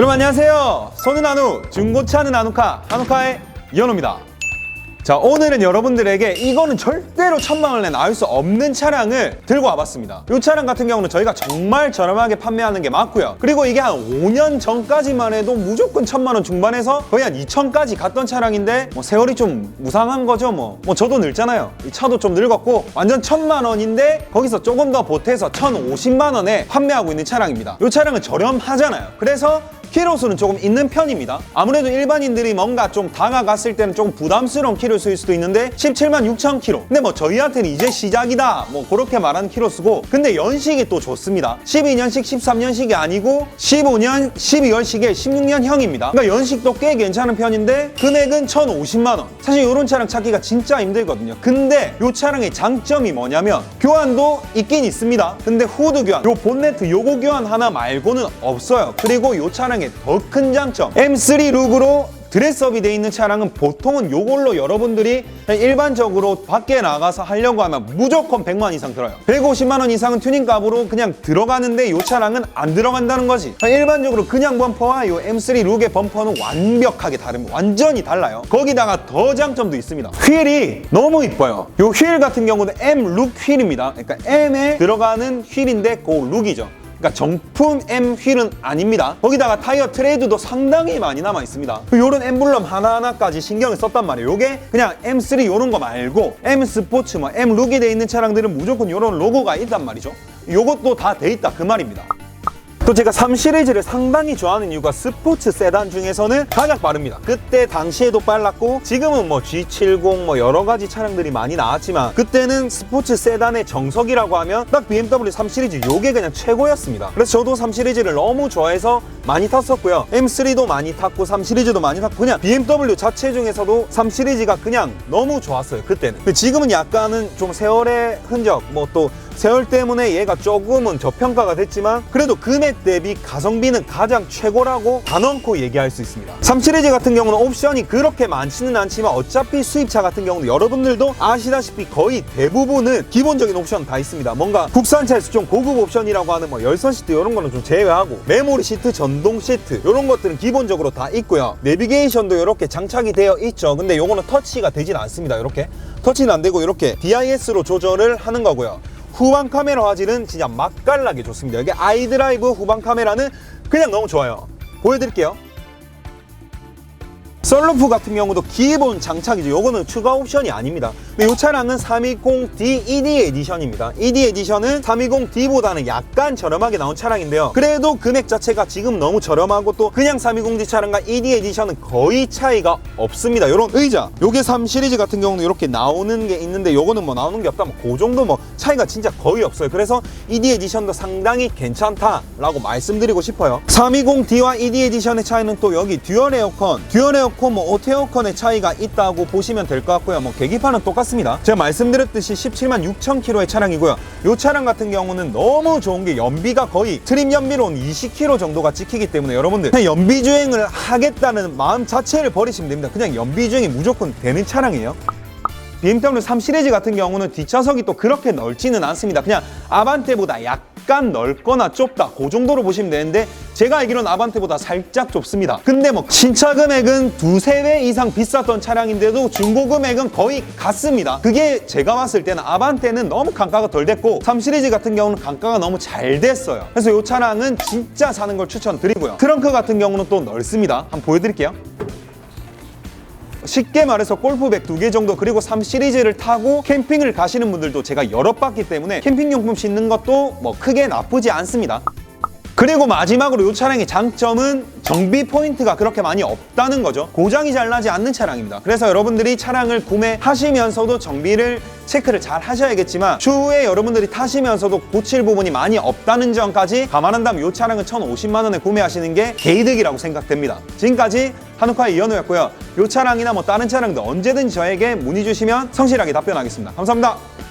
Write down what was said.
여러분 안녕하세요. 손은 한우, 중고차는 한우카, 한우카의 이현우입니다. 자 오늘은 여러분들에게 이거는 절대로 천만 원에 나올 수 없는 차량을 들고 와봤습니다. 이 차량 같은 경우는 저희가 정말 저렴하게 판매하는 게 맞고요. 그리고 이게 한 5년 전까지만 해도 무조건 천만 원 중반에서 거의 한 2천까지 갔던 차량인데 뭐 세월이 좀 무상한 거죠 뭐. 뭐 저도 늙잖아요. 이 차도 좀 늙었고 완전 천만 원인데 거기서 조금 더 보태서 1,050만 원에 판매하고 있는 차량입니다. 이 차량은 저렴하잖아요. 그래서 키로수는 조금 있는 편입니다. 아무래도 일반인들이 뭔가 좀 다가갔을 때는 조금 부담스러운 키로수일 수도 있는데 17만 6천 키로. 근데 뭐 저희한테는 이제 시작이다. 뭐 그렇게 말하는 키로수고 근데 연식이 또 좋습니다. 12년식, 13년식이 아니고 15년, 12월식의 16년형입니다. 그러니까 연식도 꽤 괜찮은 편인데 금액은 1,050만 원. 사실 이런 차량 찾기가 진짜 힘들거든요. 근데 이 차량의 장점이 뭐냐면 교환도 있긴 있습니다. 근데 후드 교환, 요 본네트 요거 교환 하나 말고는 없어요. 그리고 이 차량 의 더 큰 장점. M3 룩으로 드레스업이 돼 있는 차량은 보통은 요걸로 여러분들이 일반적으로 밖에 나가서 하려고 하면 무조건 100만 이상 들어요. 150만 원 이상은 튜닝 값으로 그냥 들어가는데 이 차량은 안 들어간다는 거지. 일반적으로 그냥 범퍼와 이 M3 룩의 범퍼는 완벽하게 다릅니다 완전히 달라요. 거기다가 더 장점도 있습니다. 휠이 너무 이뻐요. 이휠 같은 경우는 M 룩 휠입니다. 그러니까 M에 들어가는 휠인데 그 룩이죠 그러니까 정품 M 휠은 아닙니다. 거기다가 타이어 트레이드도 상당히 많이 남아 있습니다. 요런 엠블럼 하나하나까지 신경을 썼단 말이에요. 요게 그냥 M3 요런 거 말고 M 스포츠, 뭐 M 룩이 돼 있는 차량들은 무조건 요런 로고가 있단 말이죠. 요것도 다 돼 있다 그 말입니다. 또 제가 3 시리즈를 상당히 좋아하는 이유가 스포츠 세단 중에서는 가장 빠릅니다. 그때 당시에도 빨랐고 지금은 뭐 G70 뭐 여러 가지 차량들이 많이 나왔지만 그때는 스포츠 세단의 정석이라고 하면 딱 BMW 3 시리즈 요게 그냥 최고였습니다. 그래서 저도 3 시리즈를 너무 좋아해서 많이 탔었고요. M3도 많이 탔고 3 시리즈도 많이 탔고 그냥 BMW 자체 중에서도 3 시리즈가 그냥 너무 좋았어요. 그때는. 지금은 약간은 좀 세월의 흔적 뭐또 세월 때문에 얘가 조금은 저평가가 됐지만 그래도 금액 대비 가성비는 가장 최고라고 단언코 얘기할 수 있습니다. 3 시리즈 같은 경우는 옵션이 그렇게 많지는 않지만 어차피 수입차 같은 경우는 여러분들도 아시다시피 거의 대부분은 기본적인 옵션 다 있습니다. 뭔가 국산차에서 좀 고급 옵션이라고 하는 뭐 열선 시트 이런 거는 좀 제외하고 메모리 시트, 전동 시트 이런 것들은 기본적으로 다 있고요. 내비게이션도 이렇게 장착이 되어 있죠. 근데 요거는 터치가 되진 않습니다. 이렇게 터치는 안 되고 이렇게 DIS로 조절을 하는 거고요. 후방 카메라 화질은 진짜 맛깔나게 좋습니다. 여기 아이드라이브 후방 카메라는 그냥 너무 좋아요. 보여드릴게요. 썰루프 같은 경우도 기본 장착이죠. 요거는 추가 옵션이 아닙니다. 근데 이 차량은 320D ED 에디션입니다. ED 에디션은 320D보다는 약간 저렴하게 나온 차량인데요. 그래도 금액 자체가 지금 너무 저렴하고 또 그냥 320D 차량과 ED 에디션은 거의 차이가 없습니다. 요런 의자. 요게 3 시리즈 같은 경우는 이렇게 나오는 게 있는데 요거는 뭐 나오는 게 없다. 뭐그 정도 뭐 차이가 진짜 거의 없어요. 그래서 ED 에디션도 상당히 괜찮다라고 말씀드리고 싶어요. 320D와 ED 에디션의 차이는 또 여기 듀얼 에어컨, 듀얼 에어컨 뭐 오토 에어컨의 차이가 있다고 보시면 될 것 같고요. 뭐 계기판은 똑같습니다. 제가 말씀드렸듯이 17만 6천 킬로의 차량이고요. 이 차량 같은 경우는 너무 좋은 게 연비가 거의 트림 연비로 는 20km 정도가 찍히기 때문에 여러분들 그냥 연비 주행을 하겠다는 마음 자체를 버리시면 됩니다. 그냥 연비 주행이 무조건 되는 차량이에요. BMW 3 시리즈 같은 경우는 뒷좌석이 또 그렇게 넓지는 않습니다. 그냥 아반떼보다 약간 넓거나 좁다. 그 정도로 보시면 되는데 제가 알기로는 아반떼보다 살짝 좁습니다. 근데 뭐 신차 금액은 두세 배 이상 비쌌던 차량인데도 중고 금액은 거의 같습니다. 그게 제가 봤을 때는 아반떼는 너무 강가가 덜 됐고 3 시리즈 같은 경우는 강가가 너무 잘 됐어요. 그래서 이 차량은 진짜 사는 걸 추천드리고요. 트렁크 같은 경우는 또 넓습니다. 한번 보여드릴게요. 쉽게 말해서 골프백 두 개 정도 그리고 3 시리즈를 타고 캠핑을 가시는 분들도 제가 여러 봤기 때문에 캠핑용품 싣는 것도 뭐 크게 나쁘지 않습니다. 그리고 마지막으로 이 차량의 장점은 정비 포인트가 그렇게 많이 없다는 거죠. 고장이 잘 나지 않는 차량입니다. 그래서 여러분들이 차량을 구매하시면서도 정비를 체크를 잘 하셔야겠지만 추후에 여러분들이 타시면서도 고칠 부분이 많이 없다는 점까지 감안한다면 이 차량은 1,050만 원에 구매하시는 게 개이득이라고 생각됩니다. 지금까지 한우카의 이현우였고요. 이 차량이나 뭐 다른 차량도 언제든 저에게 문의 주시면 성실하게 답변하겠습니다. 감사합니다.